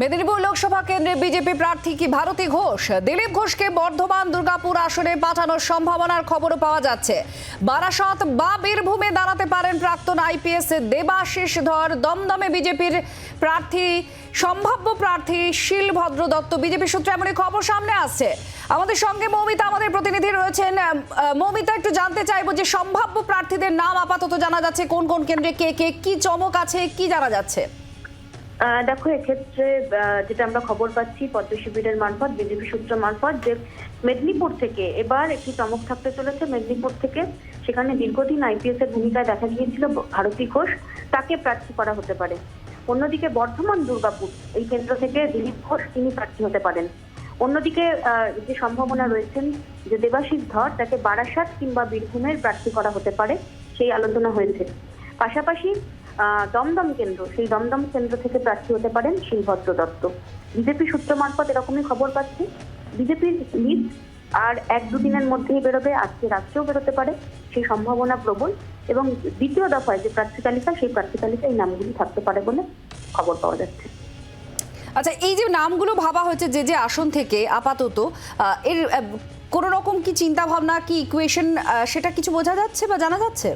মেদিনীপুর লোকসভা কেন্দ্রে বিজেপি প্রার্থী কি ভারতী ঘোষ? দিলীপ ঘোষকে বর্ধমান দুর্গাপুর আসনে পাঠানোর সম্ভাবনার খবরও পাওয়া যাচ্ছে। বারাসত বা বীরভূমে দাঁড়াতে পারেন প্রাক্তন আইপিএস দেবাশিস ধর। দমদমে বিজেপির প্রার্থী, সম্ভাব্য প্রার্থী শিলভদ্র দত্ত। বিজেপি সূত্রে এমনই খবর সামনে আসছে। আমাদের সঙ্গে মৌমিতা, আমাদের প্রতিনিধি রয়েছেন। মৌমিতা, একটু জানতে চাইব যে সম্ভাব্য প্রার্থীদের নাম আপাতত জানা যাচ্ছে। কোন কোন কেন্দ্রে কে কে, কি চমক আছে, কি জানা যাচ্ছে? দেখো, এক্ষেত্রে যেটা আমরা খবর পাচ্ছি, পদ্ম শিবিরের মারফত, বিজেপি সূত্র মারফত, যে মেদিনীপুর থেকে এবার একটি চমক থাকতে চলেছে। মেদিনীপুর থেকে সেখানে দীর্ঘদিন আইপিএস এর ভূমিকায় দেখা গিয়েছিল ভারতী ঘোষ। তাকে প্রার্থী করা হতে পারে। অন্যদিকে বর্ধমান দুর্গাপুর, এই কেন্দ্র থেকে দিলীপ ঘোষ তিনি প্রার্থী হতে পারেন। অন্যদিকে যে সম্ভাবনা রয়েছেন, যে দেবাশিস ধর, তাকে বারাসাত কিংবা বীরভূমের প্রার্থী করা হতে পারে, সেই আলোচনা হয়েছে। পাশাপাশি দমদম কেন্দ্র। সেই দমদম কেন্দ্র থেকে প্রার্থী হতে পারেন শিলভদ্র দত্ত। বিজেপি সূত্র মারফত এরকমই খবর পাচ্ছি। বিজেপির লিস্ট আর এক দুদিনের মধ্যেই বেরোবে, আজকে রাত্রেও বেরোতে পারে, সেই সম্ভাবনা প্রবল। এবং দ্বিতীয় দফায় যে প্রার্থী তালিকা, সেই প্রার্থী তালিকায় এই নামগুলি থাকতে পারে বলে খবর পাওয়া যাচ্ছে। আচ্ছা এই যে নামগুলো ভাবা হয়েছে যে যে আসন থেকে আপাতত এর কোনো রকম কি চিন্তা ভাবনা কি ইকুয়েশন সেটা কিছু বোঝা যাচ্ছে বা জানা যাচ্ছে?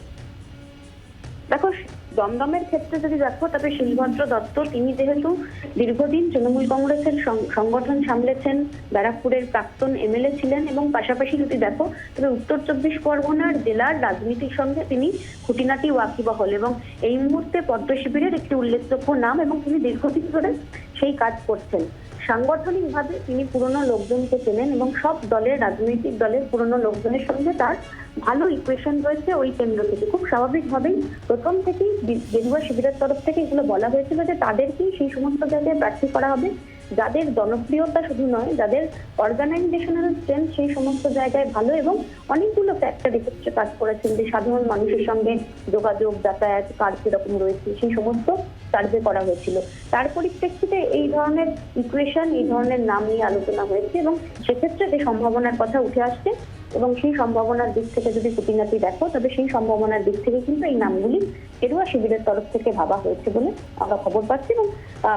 দেখো, দমদমের ক্ষেত্রে যদি দেখো, তবে শিলভদ্র দত্ত তিনি যেহেতু দীর্ঘদিন তৃণমূল কংগ্রেসের সংগঠন সামলেছেন, ব্যারাকপুরের প্রাক্তন এমএলএ ছিলেন এবং পাশাপাশি যদি দেখো, তবে উত্তর চব্বিশ পরগনার জেলার রাজনীতির সঙ্গে তিনি খুঁটিনাটি ওয়াকিবহল এবং এই মুহূর্তে পদ্ম শিবিরের একটি উল্লেখযোগ্য নাম এবং তিনি দীর্ঘদিন ধরে সেই কাজ করছেন। সাংগঠনিকভাবে তিনি পুরনো লোকজনকে চেনেন এবং সব দলের রাজনৈতিক দলের পুরনো লোকজনের সঙ্গে তার ভালো ইকুয়েশন রয়েছে ওই কেন্দ্র থেকে। খুব স্বাভাবিকভাবেই প্রথম থেকেই গেরুয়া শিবিরের তরফ থেকে এগুলো বলা হয়েছিল যে তাদেরকেই সেই সমস্ত জায়গায় প্রার্থী করা হবে। যাদের জনপ্রিয়তা শুধু নয়, যাদের অর্গানাইজেশনাল স্ট্রেংথ সেই সমস্ত জায়গায় ভালো এবং অনেকগুলো ফ্যাক্টর এক্ষেত্রে কাজ করেছেন যে সাধারণ মানুষের সঙ্গে যোগাযোগ, যাতায়াত, কার কীরকম রয়েছে, সেই সমস্ত সার্ভে করা হয়েছিল। তার পরিপ্রেক্ষিতে এই ধরনের ইকুয়েশন এই ধরনের নাম নিয়ে আলোচনা হয়েছে এবং সেক্ষেত্রে যে সম্ভাবনার কথা উঠে আসছে এবং সেই সম্ভাবনার দিক থেকে যদি খুঁটিনাটি দেখো, তবে সেই সম্ভাবনার দিক থেকে কিন্তু এই নামগুলি কেরুয়া শিবিরের তরফ থেকে ভাবা হয়েছে বলে আমরা খবর পাচ্ছি এবং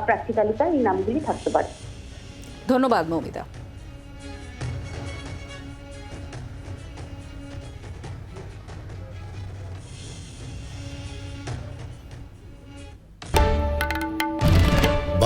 প্রার্থী তালিকায় এই নামগুলি থাকতে পারে। ধন্যবাদ, মৌমিতা।